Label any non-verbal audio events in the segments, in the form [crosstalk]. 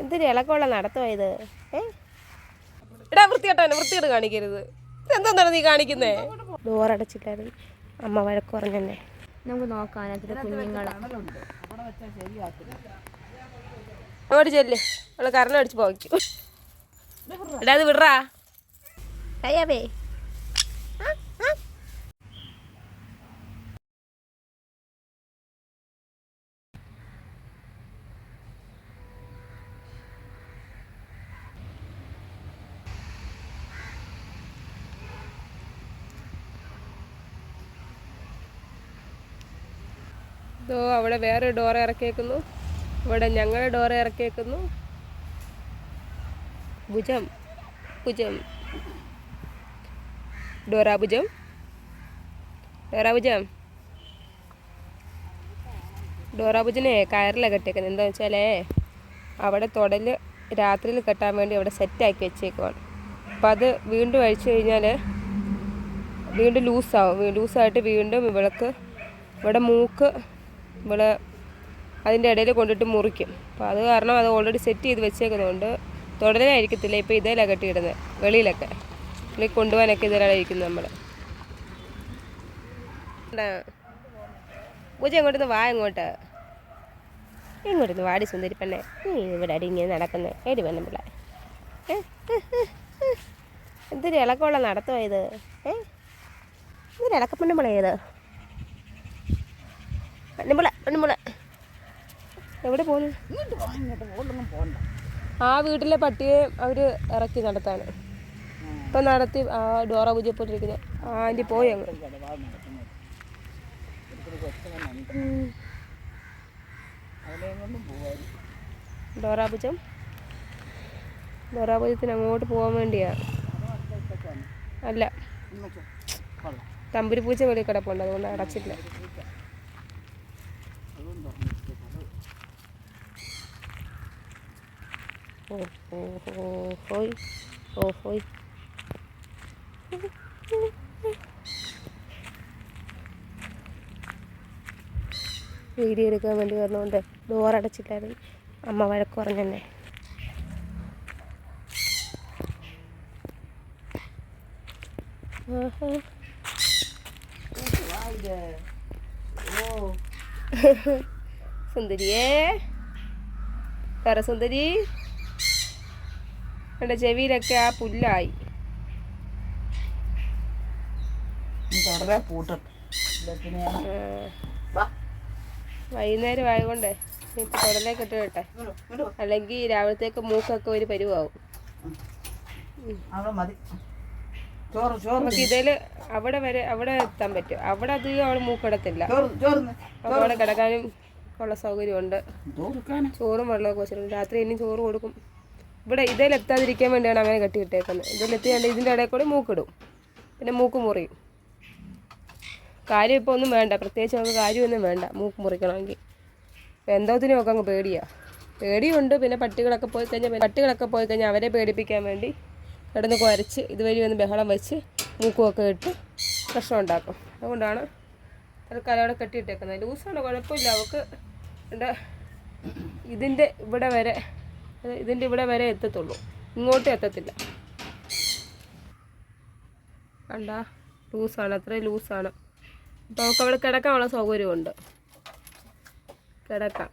എന്തൊരു ഇളക്കമുള്ള നടത്തോ ഇത്? എടാ വൃത്തികെട്ടവനെ വൃത്തികേട് കാണിക്കരുത്. ഇതെന്താണ് നീ കാണിക്കുന്നേ? ഡോറടച്ചിട്ടായിരുന്നു അമ്മ വഴക്ക് പറഞ്ഞെന്നെ. നമുക്ക് നോക്കാം അതിനകത്ത് കുഞ്ഞുങ്ങളെ. അങ്ങോട്ട് ചെല്ല്. അവൾ കറണ്ട് അടിച്ച് പോയിക്കും. എടാ അത് വിടറാ. അയ്യാവേ ഇതോ അവിടെ വേറെ ഡോർ ഇറക്കിയേക്കുന്നു. ഇവിടെ ഞങ്ങളെ ഡോർ ഇറക്കിയേക്കുന്നു. ഭുജം ഭുജം. ഡോറാഭുജം ഡോറാഭുജം ഡോറാഭുജനെ ഭുജം. ഡോറാ ഭുജനെ കയറിലാണ് കെട്ടിയേക്കുന്നത് എന്താ വെച്ചാലേ അവിടെ തുടൽ രാത്രിയിൽ കെട്ടാൻ വേണ്ടി അവിടെ സെറ്റാക്കി വെച്ചേക്കുവാണ്. അപ്പം അത് വീണ്ടും അഴിച്ചു കഴിഞ്ഞാൽ വീണ്ടും ലൂസാവും ലൂസായിട്ട് വീണ്ടും വിളക്ക് ഇവിടെ മൂക്ക് ഇവിടെ അതിന്റെ ഇടയിൽ കൊണ്ടിട്ട് മുറിക്കും. അപ്പോൾ അത് കാരണം അത് ഓൾറെഡി സെറ്റ് ചെയ്ത് വെച്ചേക്കുന്നതുകൊണ്ട് തുടരായിരിക്കത്തില്ല ഇപ്പോൾ ഇതേലാണ് കെട്ടിയിടുന്നത് വെളിയിലൊക്കെ. വെളിയിൽ കൊണ്ടുപോകാനൊക്കെ ഇതിലാണ് ഇരിക്കുന്നത് നമ്മൾ പൂജ ഇങ്ങോട്ടൊന്ന് വാ എങ്ങോട്ട്? എങ്ങോട്ടൊന്ന് വാടി സുന്ദരി പെണ്ണെ. നീ ഇവിടെ അടി ഇങ്ങനെ നടക്കുന്നത് ഏടി പെണ്ണ പിള്ള. എന്തൊരു ഇളക്കമുള്ള നടത്തോ ഇത്. ഏ? എന്തൊരു ഇളക്കപ്പെണ്ണുമ്പള ഏത് പെണ്ണുമ്പള പെണ്ണുമ്പള എവിടെ പോകുന്നു ആ വീട്ടിലെ പട്ടിയെ അവർ ഇറക്കി നടത്താണ് ഇപ്പം നടത്തി ആ ഡോറ പൂജപ്പെട്ടിരിക്കുന്നു ആ ആന്റി പോയി അങ്ങ്. ഉം. ഡോറാഭുജം ഡോറാഭുജത്തിന് അങ്ങോട്ട് പോകാൻ വേണ്ടിയാ. അല്ല. തമ്പുരി പൂച്ച വെളിയിൽ കിടപ്പുണ്ട് അതുകൊണ്ട് അടച്ചില്ല ഓ ഹോയ് വീഡിയോ എടുക്കാൻ വേണ്ടി വന്നതുകൊണ്ട് ഡോർ അടച്ചിട്ടായിരുന്നു അമ്മ വഴക്ക് പറഞ്ഞെന്നെ. സുന്ദരിയേ. കര സുന്ദരി. എന്റെ ചെവിയിലൊക്കെ ആ പുല്ലായി. വൈകുന്നേരം ആയതുകൊണ്ടേ ഇപ്പം കുടലേക്ക് ഇട്ട് കേട്ടെ. അല്ലെങ്കിൽ രാവിലത്തേക്ക് മൂക്കൊക്കെ ഒരു പരുവാവും. നമുക്ക് ഇതിൽ അവിടെ വരെ അവിടെ എത്താൻ പറ്റും. അവിടെ അധികം അവൾ മൂക്കിടത്തില്ല. അപ്പോൾ അവിടെ കിടക്കാനും ഉള്ള സൗകര്യമുണ്ട്. ഉണ്ട് ചോറും വെള്ളമൊക്കെ വെച്ചിട്ടുണ്ട്. രാത്രി ഇനി ചോറ് കൊടുക്കും. ഇവിടെ ഇതിൽ എത്താതിരിക്കാൻ വേണ്ടിയാണ് അങ്ങനെ കെട്ടി ഇട്ടേക്കുന്നത്. ഇതിൽ എത്തിയാണ്ട് ഇതിന്റെ ഇടയിൽ കൂടെ മൂക്കിടും. പിന്നെ മൂക്ക് മുറിയും. കാര്യം ഇപ്പോൾ ഒന്നും വേണ്ട. പ്രത്യേകിച്ച് നമുക്ക് കാര്യമൊന്നും വേണ്ട. മൂക്ക് മുറിക്കണമെങ്കിൽ. എന്തോത്തിനും ഒക്കെ അങ്ങ് പേടിയാണ് പേടിയുണ്ട്. പിന്നെ പട്ടികളൊക്കെ പോയി കഴിഞ്ഞാൽ പട്ടികളൊക്കെ പോയി കഴിഞ്ഞാൽ അവരെ പേടിപ്പിക്കാൻ വേണ്ടി കിടന്ന് കുരച്ച് ഇതുവഴി വന്ന് ബഹളം വെച്ച് മൂക്കുമൊക്കെ ഇട്ട് പ്രശ്നം ഉണ്ടാക്കും. അതുകൊണ്ടാണ് തൽക്കാലം അവിടെ കെട്ടിയിട്ടേക്കുന്നത് ലൂസാണ് കുഴപ്പമില്ല. അവൾക്ക് ഇതിന്റെ ഇവിടെ വരെ ഇതിന്റെ ഇവിടെ വരെ എത്തത്തുള്ളൂ. ഇങ്ങോട്ടും എത്തത്തില്ല. കണ്ട? ലൂസാണ്. അത്രയും ലൂസാണ്. അപ്പോൾ നമുക്ക് അവിടെ കിടക്കാനുള്ള സൗകര്യമുണ്ട്. കിടക്കാം.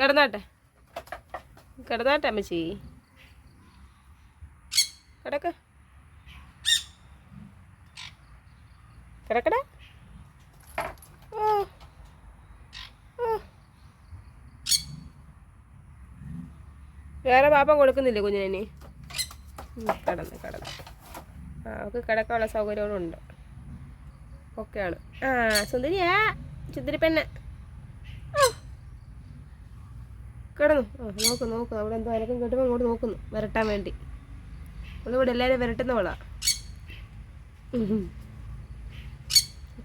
കിടന്നാട്ടെ. കിടന്നാട്ടെ അമ്മച്ചി. കിടക്ക. കിടക്കടാ. വേറെ പാപ്പം കൊടുക്കുന്നില്ലേ കുഞ്ഞിനെ കിടന്ന് കിടന്ന്. ആ അവൾക്ക് കിടക്കാനുള്ള സൗകര്യങ്ങളുണ്ട്. ഒക്കെയാണ് ആ സുന്ദരിയാ ചുന്ദരി പെണ്ണ്. കിടന്നു. ആ നോക്ക് നോക്ക്. അവിടെ എന്തോ അനക്കം കിട്ടുമ്പോൾ അങ്ങോട്ട് നോക്കുന്നു. വരട്ടാൻ വേണ്ടി. ഇവിടെ എല്ലാവരും വരട്ടുന്നവളാ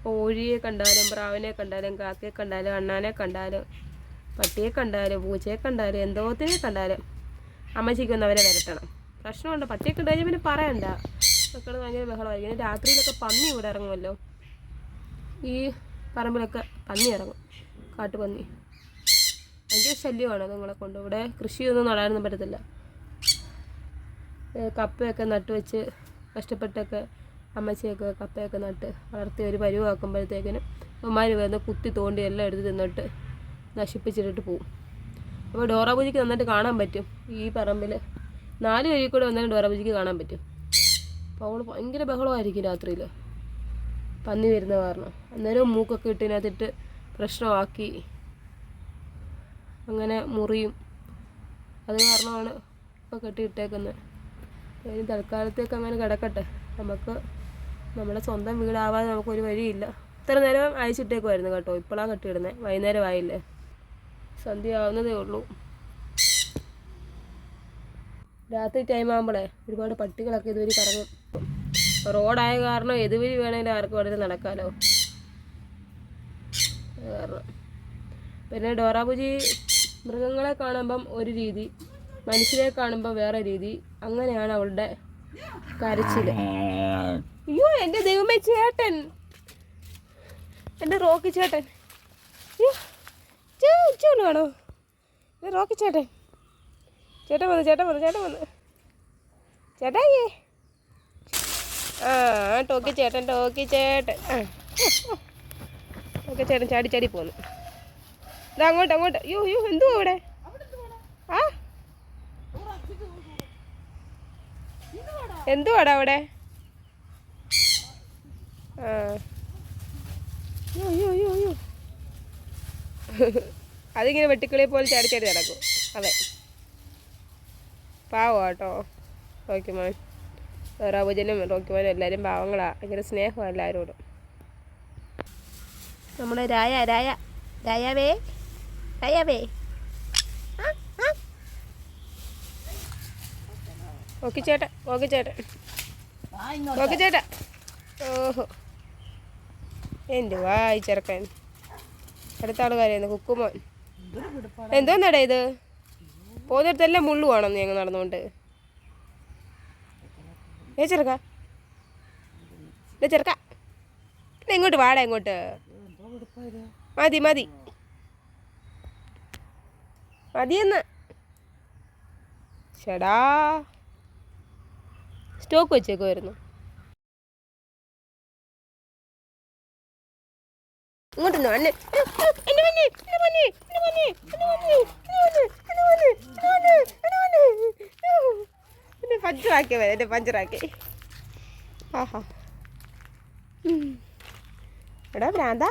കോഴിയെ കണ്ടാലും പ്രാവിനെ കണ്ടാലും കാക്കയെ കണ്ടാലും അണ്ണാനെ കണ്ടാലും പട്ടിയെ കണ്ടാലും പൂച്ചയെ കണ്ടാലും എന്തോത്തിനെ കണ്ടാലും അമ്മച്ചിക്കൊന്ന് അവരെ വരട്ടണം പ്രശ്നമുണ്ട്. പച്ചയൊക്കെ ഉണ്ടായി പിന്നെ പറയണ്ട. മക്കൾ ഭയങ്കര ബഹളമായിരിക്കും. രാത്രിയിലൊക്കെ പന്നി ഇവിടെ ഇറങ്ങുമല്ലോ? ഈ പറമ്പിലൊക്കെ പന്നി ഇറങ്ങും. കാട്ടുപന്നി. ഭയങ്കര ശല്യമാണ് അതുങ്ങളെ കൊണ്ട്. ഇവിടെ കൃഷിയൊന്നും നടാനൊന്നും പറ്റത്തില്ല. കപ്പയൊക്കെ നട്ട് വെച്ച് കഷ്ടപ്പെട്ടൊക്കെ അമ്മച്ചിയൊക്കെ കപ്പയൊക്കെ നട്ട് വളർത്തി ഒരു പരുവാക്കുമ്പോഴത്തേക്കിനും അമ്മമാർ വന്ന് കുത്തി തോണ്ടി എല്ലാം എടുത്ത് തിന്നിട്ട് നശിപ്പിച്ചിട്ടിട്ട് പോവും. അപ്പോൾ ഡോറാപൂജിക്ക് നന്നായിട്ട് കാണാൻ പറ്റും ഈ പറമ്പിൽ നാല് വഴി കൂടെ വന്നാലും ഡോറാപൂജിക്ക് കാണാൻ പറ്റും. അപ്പോൾ അവൾ ഭയങ്കര ബഹളമായിരിക്കും രാത്രിയിൽ പന്നി വരുന്ന കാരണം. അന്നേരം മൂക്കൊക്കെ ഇട്ടിനകത്തിട്ട് പ്രശ്നമാക്കി. അങ്ങനെ മുറിയും. അത് കാരണമാണ് ഇപ്പോൾ കെട്ടിയിട്ടേക്കുന്നത് ഇനി തൽക്കാലത്തേക്ക് അങ്ങനെ കിടക്കട്ടെ. നമുക്ക് നമ്മുടെ സ്വന്തം വീടാവാതെ നമുക്കൊരു വഴിയില്ല. ഇത്ര നേരം അയച്ചിട്ടേക്കുമായിരുന്നു കേട്ടോ. ഇപ്പോഴാണ് കെട്ടിയിടുന്നത് വൈകുന്നേരം ആയില്ലേ സന്ധ്യ ആവുന്നതേ ഉള്ളൂ. രാത്രി ടൈം ആകുമ്പോഴേ ഒരുപാട് പട്ടികളൊക്കെ ഇതുവഴി കറങ്ങും. റോഡായ കാരണം എതുവഴി വേണമെങ്കിലും ആർക്ക് വേണമെങ്കിലും നടക്കാമല്ലോ പിന്നെ ഡോറാബുജി മൃഗങ്ങളെ കാണുമ്പം ഒരു രീതി മനുഷ്യരെ കാണുമ്പോൾ വേറെ രീതി. അങ്ങനെയാണ് അവളുടെ കരച്ചിൽ അയ്യോ എന്റെ ദൈവമേ ചേട്ടൻ. എന്റെ റോക്കി ചേട്ടൻ. അയ്യോ. ചേച്ചോളൂ വേണോ റോക്കി ചേട്ടൻ. ചേട്ടൻ വന്നു ചേട്ടൻ വന്നു ചേട്ടൻ വന്നു. ചേട്ടായേ. ആ ടോക്കി ചേട്ടൻ ടോക്കി ചേട്ടൻ. ആ ടോക്കി ചേട്ടൻ ചാടി ചാടി പോന്നു. ഇതാ അങ്ങോട്ട് അങ്ങോട്ട്. യു യു എന്തുവാ അവിടെ? ആ? എന്തുവാടാ അവിടെ? ആ. യോ യോ യോ അയ്യോ [laughs] അതിങ്ങനെ വെട്ടിക്കിളിയെ പോലെ ചാടി ചാടി നടക്കും. അതെ. പാവം കേട്ടോ റോക്കിമോൻ. റോബുജനും റോക്കിമോനും എല്ലാവരും പാവങ്ങളാ. ഭയങ്കര സ്നേഹമാണ് എല്ലാവരോടും. നമ്മുടെ രായ രായ രായാവേ രായാവേ. ഓക്കെ ചേട്ടൻ ഓക്കെ ചേട്ടൻ ഓക്കെ ഇങ്ങോട്ട്. ഓക്കി ചേട്ടാ ഓഹോ. എന്തുവാ ഈ ചെറുക്കൻ? അടുത്ത ആൾ കരയുന്നു കുക്കുമോൻ. എന്തോന്നടേ ഇത്? പോകുന്നിടത്തെല്ലാം മുള്ളുവാണോ നീ ഞങ്ങൾ നടന്നുകൊണ്ട്? ഏ ചെറുക്ക. ഏ ചെറുക്ക. ഇങ്ങോട്ട് വാടാ ഇങ്ങോട്ട്. മതി മതി. മതിയെന്ന്. ചേടാ. സ്റ്റോക്ക് വെച്ചേക്കുമായിരുന്നു ഇങ്ങോട്ട് വന്നോ, എന്റെ എന്നെ എന്റെ എന്നെ എന്റെ എന്നെ എന്റെ എന്നെ എന്റെ എന്നെ എന്റെ എന്നെ എന്റെ വന്നേ, എന്നെ വന്നേ. പഞ്ചറാക്കി വരെ എന്നെ പഞ്ചറാക്കി ആഹാ. എടാ ഭ്രാന്ത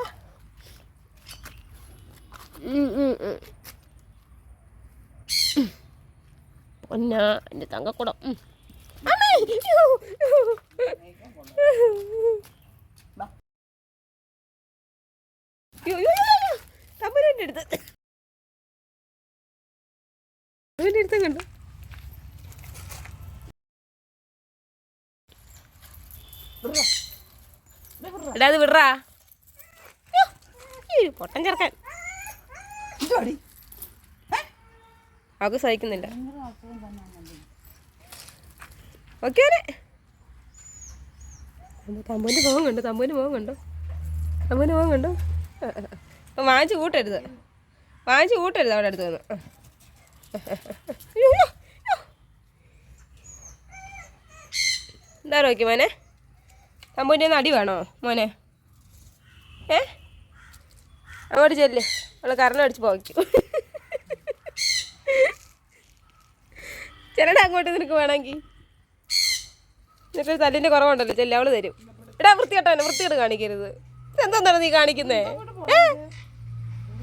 പൊന്നാ എന്റെ തങ്കക്കുടം. അമ്മേ! അവന്റെ അടുത്ത് കണ്ടു. എടാ അത് വിടറാ പൊട്ടൻ ചേർക്കാൻ ഇതോടി. അവൾക്ക് സഹിക്കുന്നില്ല. ഓക്കെ തമ്പൂന്റെ മുഖം കണ്ടോ? തമ്പൂന്റെ മുഖം കണ്ടോ? തമ്പൂന്റെ മുഖം കണ്ടോ. വാങ്ങിച്ച് കൂട്ടരുത്. വാങ്ങിച്ച് കൂട്ടരുത് അവിടെ അടുത്ത് നിന്ന്. എന്താ നോക്കി മോനെ? തമ്പൂന്റെ ഒന്ന് അടി വേണോ മോനെ? ഏ? അങ്ങോട്ട് ചെല്ല്. അവളെ കറണ്ട് അടിച്ച് പോയിക്കും ചെല്ലടാ അങ്ങോട്ട് നിനക്ക് വേണമെങ്കിൽ. എന്നിട്ട് തല്ലിന്റെ കുറവുണ്ടല്ലോ. ചെല്ലി അവൾ തരും. എടാ വൃത്തികെട്ടവനെ വൃത്തികേട് കാണിക്കരുത്. എന്താണ് നീ കാണിക്കുന്നേ? ഏ?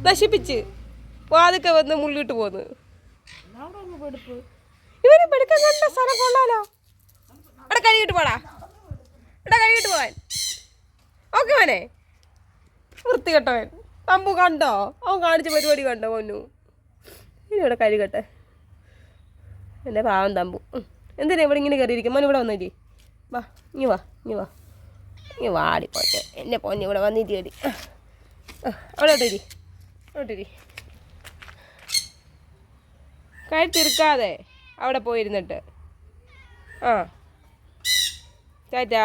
നശിപ്പിച്ച്. വാതൊക്കെ വന്ന് മുള്ളിട്ട് പോന്ന്. അവിടെ. ഇവനെ പെടുക്കാൻ കണ്ട സ്ഥലം കൊള്ളാലോ. എടാ കഴുകിട്ട് പോടാ. ഇവിടെ കഴുകിട്ട് പോവാൻ. ഓക്കെ മോനെ. വൃത്തി കെട്ടവൻ തമ്പു കണ്ടോ? അവൻ കാണിച്ച പരിപാടി കണ്ടോ മോനു? ഇനി ഇവിടെ കഴുകട്ടെ. എന്റെ പാവം തമ്പു. എന്തിനാ ഇവിടെ ഇങ്ങനെ കയറിയിരിക്കും മോൻ ഇവിടെ വന്നില്ലേ വാ ഇനി വാ ഇനി വാ. ഇനി വാടി പോട്ടെ എന്റെ പൊന്നു ഇവിടെ വന്നിട്ട് അടി അവിടെ ഇട്ടിരി അവിടെ ഇരി കഴുത്തിറുക്കാതെ അവിടെ പോയിരുന്നിട്ട്. ആ. ചാറ്റാ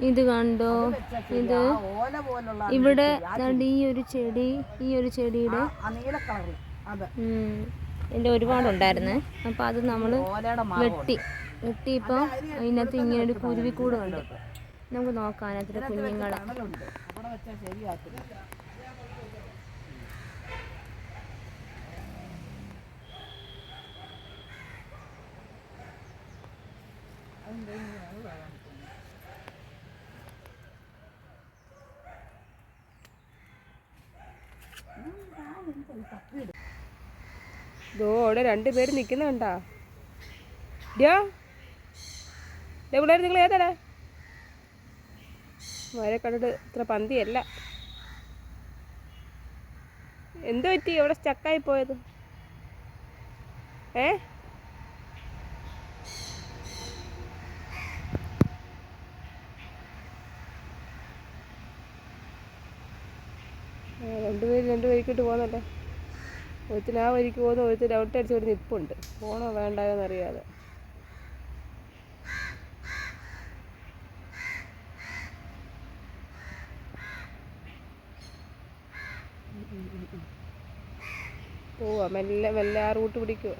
ഇത് കണ്ടോ? ഇത് ഇവിടെ ഈ ഒരു ചെടി ഈ ഒരു ചെടിയുടെ ആ ഒരുപാട് ഉണ്ടായിരുന്നു അപ്പൊ അത് മാവ് വെട്ടി വെട്ടി ഇപ്പൊ അതിനകത്ത് ഇങ്ങനെ ഒരു കുരുവിക്കൂടുണ്ട് നമുക്ക് നോക്കാം അതിനകത്ത് കുഞ്ഞുങ്ങളെ. ഇതോ അവിടെ രണ്ട് പേര് നിൽക്കുന്ന കണ്ടാ. ഡ്യോ? നിങ്ങൾ ഏതാടാ? വരെ കണ്ടിട്ട് ഇത്ര പന്തിയല്ല. എന്ത് പറ്റി എവിടെ സ്റ്റക്കായി പോയത്? ഏ? രണ്ടുപേര് രണ്ട് വഴിക്കിട്ട് പോകുന്നല്ലേ? ഒരുത്തിന് ആ വഴിക്ക് പോകുന്നു ഒരുത്തിന് ഔട്ട് അടിച്ച് ഒരു നിപ്പുണ്ട് പോണോ വേണ്ടായോ എന്നറിയാതെ. പോവാ. മെല്ലെ മെല്ലെ ആ റൂട്ട് പിടിക്കുവോ.